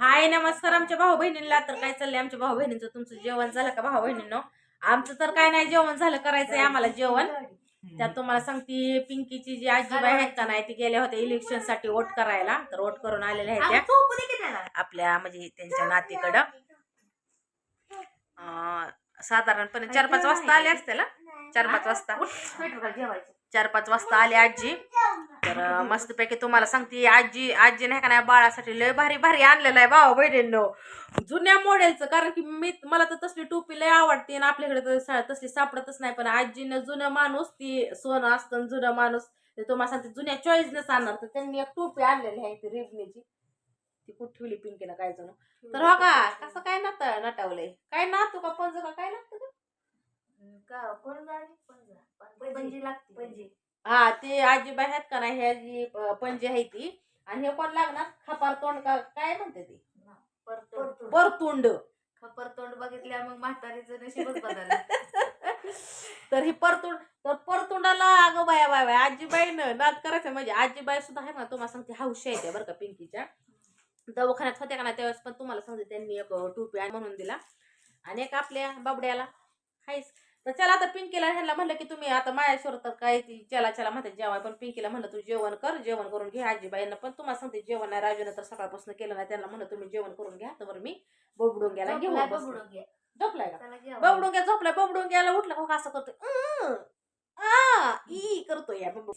हाय नमस्कार आमच्या भाऊ बहिणींना तर काय चाललंय आमच्या भाऊ बहिणींचं तुमचं जेवण झालं का भाऊ बहिणींनो आमचं तर काय नाही जेवण झालं करायचंय आम्हाला जेवण त्यात तुम्हाला सांगते पिंकीची जी आजीबाई आहेत का नाही ती गेल्या होत्या इलेक्शनसाठी वोट करायला तर वोट करून आलेल्या आहेत त्या आपल्या म्हणजे त्यांच्या नातीकडं साधारणपणे चार पाच वाजता आले असते ना चार पाच वाजता चार पाच वाजता आली आजी तर मस्तपैकी तुम्हाला सांगते आजी आजी नाही का नाही बाळासाठी लय भारी भारी आणलेलं आहे भाऊ बहिणींनो. जुन्या मॉडेलचं कारण की मी मला तर तसली टोपी लय आवडते आणि आपल्याकडे तर तसली सापडतच नाही पण आजीनं जुनं माणूस ती सोनं असतं जुनं माणूस ते तुम्हाला सांगते जुन्या चॉईसनेच आणणार. तर त्यांनी एक टोपी आणलेली आहे ती रेबनीची. ती कुठे ठेवली पिंकीनं काय जण. तर हो का कसं काय नात नटावलंय? काय नातू का पंज का काय लागतं. का? हा ते आजीबाई आहेत का नाही ह्या जी पंजी आहे ती. आणि हे कोण लागणार? खपार तोंड का काय म्हणते ती? परतोंड. खपर तोंड बघितल्या मग म्हातारीचं नशीबच बदललं. तर ही परतोंड तर परतोंडाला अगं बाया बाय बाय आजीबाईनं नाद करायचं. म्हणजे आजीबाई सुद्धा आहे ना तुम्हाला सांगते हौशी आहे त्या बरं का पिंकीच्या. दवाखान्यात होत्या का ना त्यावेळेस पण तुम्हाला सांगते त्यांनी एक टोपी म्हणून दिला. आणि एक आपल्या बाबड्याला हायच तर चला आता पिंकीला ह्याला म्हणलं की तुम्ही आता मायाश्वर तर काय ती चला चला म्हणते जेवाय. पण पिंकीला म्हणलं तू जेवण कर जेवण करून घे आजीबाईंना. पण तुम्हाला सांगते जेवण नाही राजूने तर सकाळपासून केलं नाही. त्यांना म्हणलं तुम्ही जेवण करून घ्या तर मी बबडून गेला घेऊन बसले. झोपलाय का. बबडून घ्या झोपलाय बबडून घ्यायला उठला का? असं करतोय. अं, आ, ई करतोय या बबडू.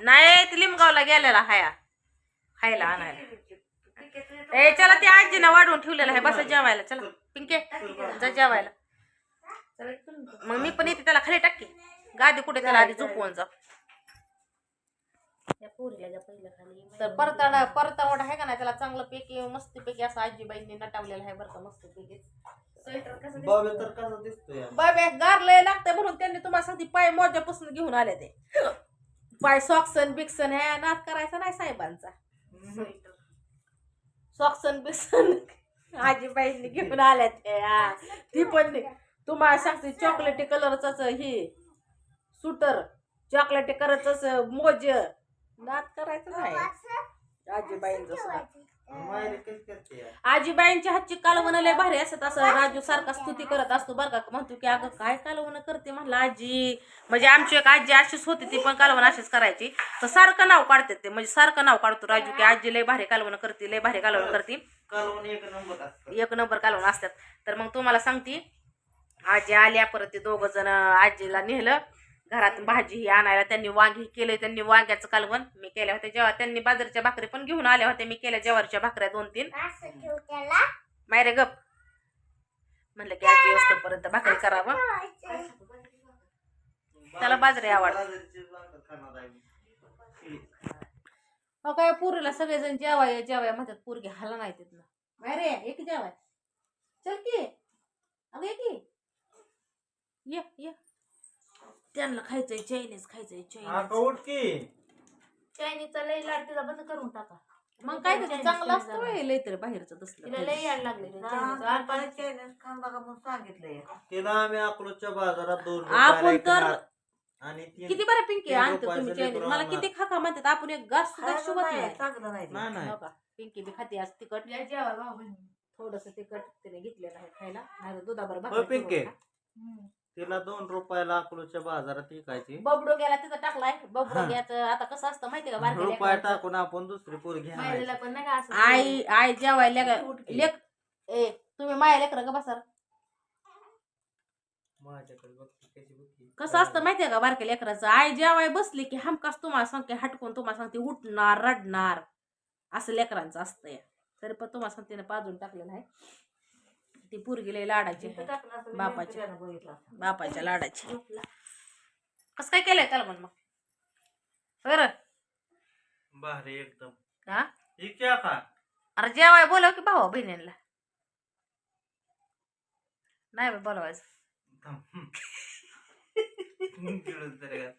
नाही ती लिमगावला गेलेला हाया. खायला आणायला. ए चला ती आजीनं वाढवून ठेवलेलं आहे बसा जेवायला चला. पिंके जा जेवायला. मग मी पण येते त्याला खाली टाकी गादी कुठे त्याला आधी झोपवून जा त्या पोरीला जा पहिलं खाली. तर परताडा परतावड आहे का नाही त्याला चांगलं पैकी मस्त पैकी असं आजीबाईंनी नटावलेलं आहे बरं का मस्त पैकी? बाबे तर कसा दिसतोय बाबे गार लय लागतंय म्हणून त्यांनी तुम्हाला सांगते पाय मोज्यापासून घेऊन आले ते पाय सॉक्सन बिक्सन ह्या नाद करायचा नाही साहेबांचा. सॉक्सन बिक्सन आजीबाईंनी घेऊन आल्या ते हा. ती पण नाही. तुम्हाला सांगते चॉकलेटी कलरच ही. सुटर चॉकलेटी कलरच मोज. नाद करायचं नाही. आजीबाईंचं? आजीबाईंच्या हातची कालवण लय भारी असत असं राजू सारखा स्तुती करत असतो बरं का. म्हणतो की अगं काय कालवण करते? म्हणलं आजी म्हणजे आमची एक आजी अशीच होती ती पण कालवण अशीच करायची. तर सारखं नाव काढते ते म्हणजे सारखं नाव काढतो राजू की आजी लय भारी कालवण करते लय भारी कालवण करते. कालवण एक नंबर असतं. एक नंबर कालवण असतात. तर मग तुम्हाला सांगते आजी आल्या परत ते दोघं जण आजीला नेलं. घरात भाजी ही आणायला त्यांनी वांगी केले त्यांनी वांग्याचं कालवण मी केल्या होत्या जेव्हा. त्यांनी बाजरीच्या भाकरी पण घेऊन आल्या होत्या मी केल्या जेवारीच्या भाकऱ्या दोन तीन. मायरे गप. म्हणलं की आजी असतोपर्यंत भाकरी करावं. त्याला बाजरी आवडते. हो काय पुरीला सगळेजण जेवाय जेवाय म्हणतात पोरगी हाला नाही तिथनं मायरे एक जेवाय. चल की. ये ये. त्यांना खायचंय चायनीज खायचंय हा, चायनीज का? उठ की चायनीजचा लय लाड तिला बंद करून टाका. मग काय त्याचं चांगलं असतं व्हय, लय तरी बाहेरचं तिला तसलं लय याड लागले तिला आम्ही अकलूजच्या बाजारात दोन आपण रुपयाला तर-. आणि तीन किती बरं पिंकी? तीन आणतो रुपयाचं तुम्ही चायनीज लेकरं मला आणणार. किती खाका म्हणतात? आपण एक घास सुद्धा शुभत नाही नाही. नाही हो का पिंकी बी खाते आज तिखट. भाऊ बहिणी. थोडस तिखट तिने घेतलेलं आहे खायला. नाही दुधाबर होय, भाकरी पिंकी. करून खा. तिला दोन रुपयाला अकलूजच्या बाजारात विकायची. बबडो गेला तिथं टाकलाय. बबडो घ्यायचं. आता कसं असतं माहिती का रुपया? टाकून आपण दुसरी पोर घ्या मायरीला पण नाही का असं आई आई जेवायला लेक-. लेक ए तुम्ही माया लेकर का बसर माझ्याकडे बघ की कशी बघ की. कसं असतं माहितीये का बारक्या लेकराचं? आई जेवाय बसली की हमकास तुम्हाला सांगते हटकून तुम्हाला सांगते उठणार रडणार. असं लेकरांचं असतंय. तरी पण तुम्हाला सांगते ना पाजून टाकलेलं आहे. ती पोरगी लय लाडाची आहे. असं बापाच्या. लाडाची. कसं काय केलंय त्याला म्हण मग? बरं भारी एकदम. हा? क्या खा? अरे जेवाय बोलाव की भावा बहिणींना नाही बा बोलवायचं. गिळून तरी घाल.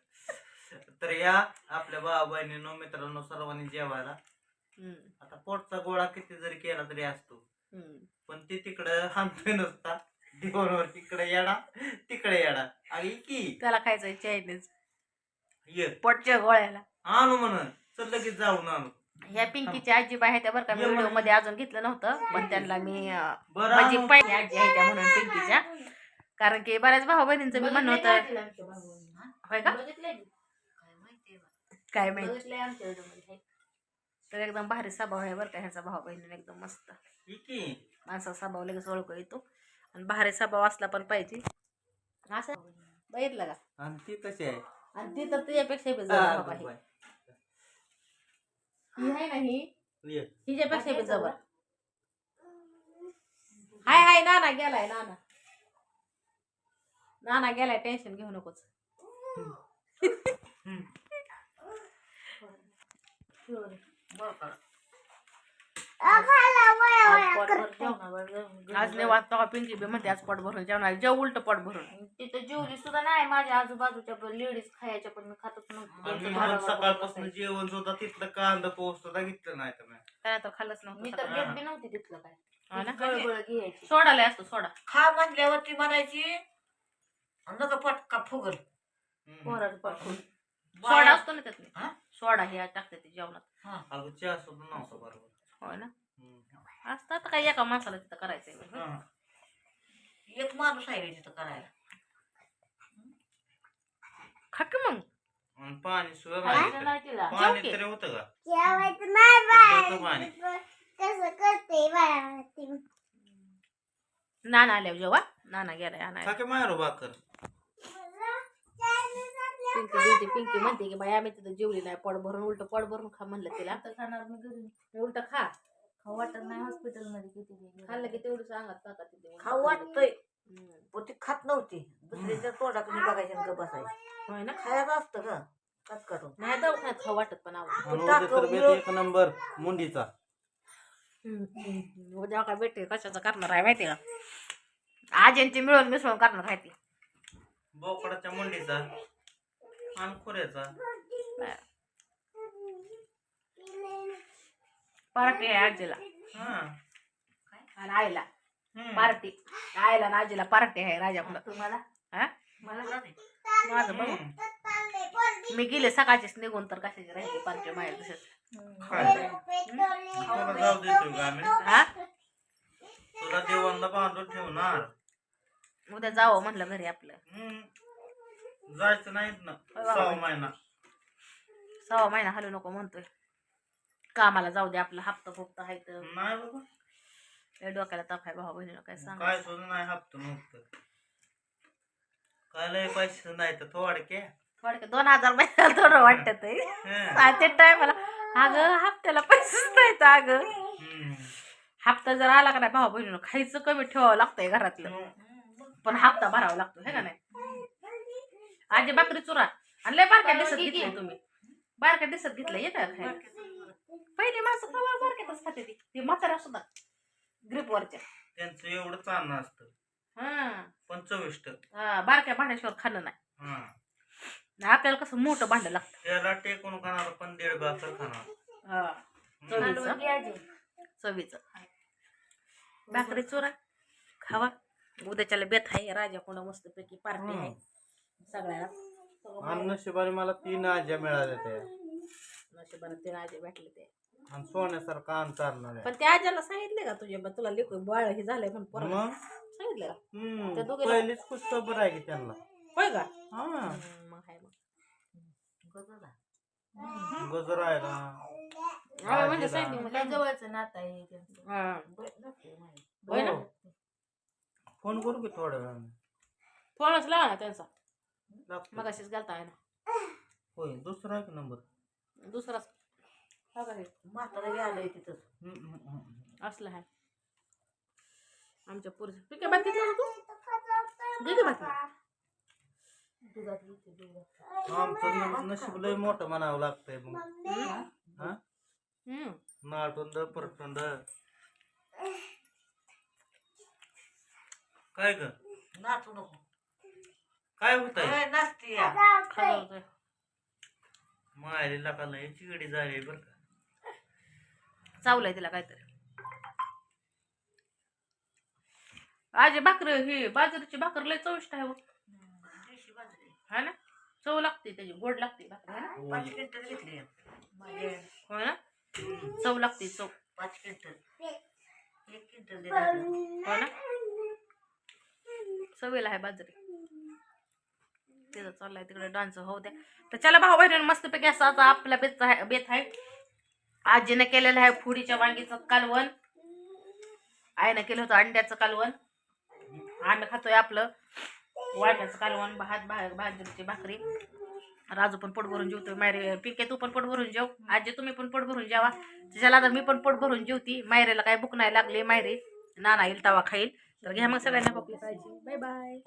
तर या आपल्या भावा बहिणीनो मित्रांनो सर्वांनी जेवायला. हम्म, आता पोटचा गोळा किती जरी केला तरी असतो. पण ते तिकडं हाणतोय नुसता. दिवाणवर तिकडे येडा तिकडे येडा. अगे की? त्याला खायचंय चायनीज ये. पोटच्या गोळ्याला. आणू म्हण चल लगेच जाऊन आणू. ह्या पिंकीची आजीबाई आहे त्या बरं का. मी व्हिडिओमध्ये अजून घेतलं नव्हतं पण त्यांना मी अं, बरं माझी आणू. पहिली आजी आहे त्या म्हणून पिंकीच्या. कारण की बऱ्याच भाऊ बहिणींचं मी म्हणणं होतं. होय का? बघितलंय की? काय माहितीये बा. काय माहिती? बघितलंय आमच्या. तर एकदम भारी स्वभाव आहे बरं का ह्यांचा भाऊ बहिणी एकदम मस्त. की. माणसा स्वभाव लगेच ओळखू येतो. आणि भारी स्वभाव असला पण पाहिजे. असं बघितलं का? आणि ती कशी आहे. आणि ती तर तुझ्यापेक्षा बी हा, जवळ बाबा ही. ही आहे ना ही? ये. हिच्यापेक्षा बी जवळ. हाय हाय नाना गेलाय नाना. नाना गेलाय टेन्शन घेऊ नकोच. हम्म. जेवण- आज नाही वाटतं का पिंकी बी म्हणते आज पोट भरून जेवणार जेव उलट पोट भरून. तिथं जेवली सुद्धा नाही माझ्या आजूबाजूच्या लेडीज खायच्या पण मी खातच नव्हतं. सकाळपासून जेवण सुद्धा तिथलं कांदा पोहोच सुद्धा घेतलं नाही तर मी. काय तर खाल्लंच मी नव्हतं तर. घेत बी नव्हती तिथलं काय. हो ना? गळबळ घ्यायची. सोडा लय असतो सोडा. खा म्हणल्यावरती म्हणायची नका पटका फुगल. हम्म. पोराचं. सोडा असतो ना त्यात हा? सोडा हे टाकते ते जेवणात. अगं चहा सुद्धा नव्हता बरोबर. होय ना. असतं आता काही एका माणसाला तिथं करायचंय हा. एक माणूस आहे तिथं करायला. खा की मग. आणि पाणी सुद्धा खायचं नाही नाही तिला. जाऊ पाणी की. तरी होतं का? जेवायचं नाही पाणी. बाय कसं करते बाळा. नाना आल्यावर जेव्हा नाना गेलाय आणायला. खाके मारो बाकर पिंकी गेली पिंकी म्हणते की बाई आम्ही तिथं जेवली नाही पोट भरून उलट पोट भरून खा म्हणलं तिला. आता खाणार मी घरी. उलट खा. खाऊ वाटत नाही हॉस्पिटलमध्ये किती दिवस. खाल्लं की तेवढं सांगत ताकद येते. खाऊ वाटतंय. हम्म. पण ती खात नव्हती. दुसऱ्याच्या तोंडाकडे बघायचं आणि गप्प बसायचं. होय ना? खायचं असतं का कच नाही दवाखान्यात खाऊ वाटत पण आवडत. आणि उद्या तर बेत एक नंबर मुंडीचा. उद्या काय कशाचं करणार आहे माहिती का? आजींची मिळून मिसळून करणार आहे ती. बोकडाच्या मुंडीचा. आणि खुऱ्याचा पार्टी आहे आजीला. हा. आणि आईला हम्म. पार्टी आईला आणि आजीला पार्टी आहे राजाकडं तुम्हाला? हा? मला? माझं बघ. हम्म. मी गेले सकाळचीच निघून तर कशाची राहिली पार्टी माहेर तसंच तुला जाऊ देतो का आम्ही हा? तुला देवांना बांधून ठेवणार. उद्या जावं म्हणलं घरी आपलं. हम्म. जायचं नाहीत ना. सहा महिना. सहा महिना हलू नको म्हणतोय. कामाला जाऊ दे आपला हप्ता फुप्ता आहे तर. नाही बाबा. लय डोक्याला ताप आहे भाऊ बहिणीला काय सांग काय सुद्धा नाही हप्ता नव्हतं काय लय पैसे नाही तर थोडके. थोडक्यात दोन हजार महिन्याला थोडं वाटत ते. टायमाला. अगं हप्त्याला पैसेच नाहीत अगं. हप्ता जर आला का नाही भाऊ बहिणीनं खायचं कमी ठेवावं लागतंय घरातलं. पण हप्ता भरावा लागतो हे का नाही? आजी भाकरी चुरा. आणि लय बारक्या दिसत घेतलंय तुम्ही. बारक्या दिसत घेतलंय येत खायला? पहिली माणसं कवा बारक्यातच खाते ती. ती म्हाताऱ्या सुद्धा. ग्रिपवरच्या त्यांचं एवढं चालणं असतं. हा. पण चविष्ट हा, बारक्या भांड्याशिवाय खाणं नाही. हा. आपल्याला कसं मोठं भांडं लागतं. त्याला टेकून खाणार पण दीड भाकर खाणार. हा, चवीचं. चवीचं. भाकरी चुरा. खावा. उद्याच्याला बेत आहे. राजा कोणा मस्त पैकी पार्टी आहे. सगळ्याला. सगळं आणि नशिबाने मला तीन आज्या मिळाल्या त्या. नशिबानं राजे भेटले ते आणि सोन्यासारखा अंतरणार आहे. पण त्या आज्याला सांगितले का तुझ्या बा तुला लिखू बाळ हे झालंय म्हणून पोराला? मग? सांगितलं का? हम्म, दोघीला- पहिलीच खुश आहे की त्यांना. होय का? हा. हम्म, मग आहे मग. गजर आहे. ना. हा, म्हणजे सांगितलं मग लय काय जवळचं नातं आहे त्यांचं. हा. होय ना? हो. फ़ोन करू की थोड्या वेळाने? फोनच लावा ना त्यांचा. लागतो. मग अशीच घालता आहे ना. होय दुसरा आहे की नंबर. दुसराच. हा का हे? म्हातारा गेलंय तिथं हम्म, हम्म, हम्म. असलं आहे आमच्या पुरुष ठीक आहे बाकी तू? घे की दुधात घेते, दुधात. आमचं न- नशीब लय मोठं म्हणावं लागतंय मग. हा? हम्म. नाटुंड परटुंड काय ग? नाचू नको. काय होत आहे ए, नाचते या खाल्लं होतं. मायलीला का लय चिगडी झाली बर का? चावलंय तिला काहीतरी. आजी भाकर ही बाजरीची भाकर लय चविष्ट आहे हो. देशी बाजरी. है ना? चव लागते त्याची गोड लागते भाकर है ना? पाच क्विंटल घेतली होय ना? चव लागते चव. पाच क्विंटल. एक क्विंटल. हो ना? सवयला आहे बाजरी. तिथं चाललाय तिकडे डान्स होऊ द्या तर चला भाऊ बहिणी मस्तपैकी असा आता आपला बेत आहे बेत आहे. आजीनं केलेलं आहे फुडीच्या वांगीचं कालवण. आईनं केलं होतं अंड्याचं कालवण. आम्ही खातोय आपलं वांग्याचं कालवण भात भा भाजरीची भाकरी. राजू पण पोट भरून जेवतोय मायरे पिके तू पण पोट भरून जेव. आजी तुम्ही पण पोट भरून जेवा. त्याच्याला आता मी पण पोट भरून जेवती. मायरेला काय भूक नाही लागली मायरे नाना येईल तवा खाईल. तर घ्या मग सगळ्यांना भोकली पाहिजे बाय बाय.